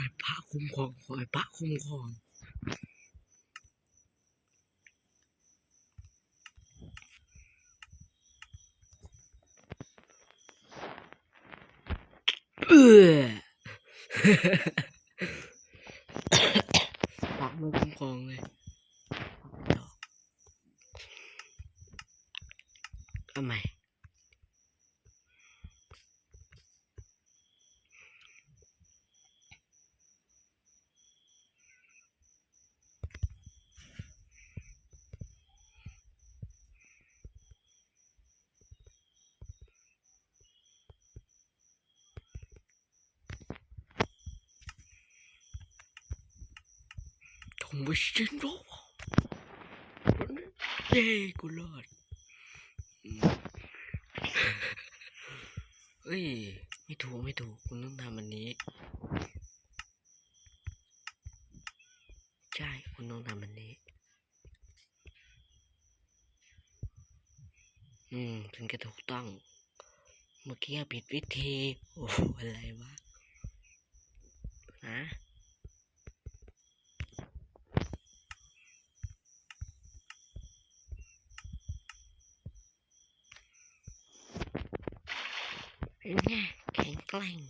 ให้พระคุ้มครองขอให้พระคุ้มครองเออพระไม่คุ้มครองเลยทำไม ทำไมฉันรู้เย้กูรอดอืมเฮ้ย ไม่ถูก ไม่ถูก คุณต้องทำอันนี้ ใช่ คุณต้องทำอันนี้ อืม ถึงจะถูกต้อง เมื่อกี้ผิดวิธี โอ้โหอะไรวะฮะ เป็นไง แข็งแกร่ง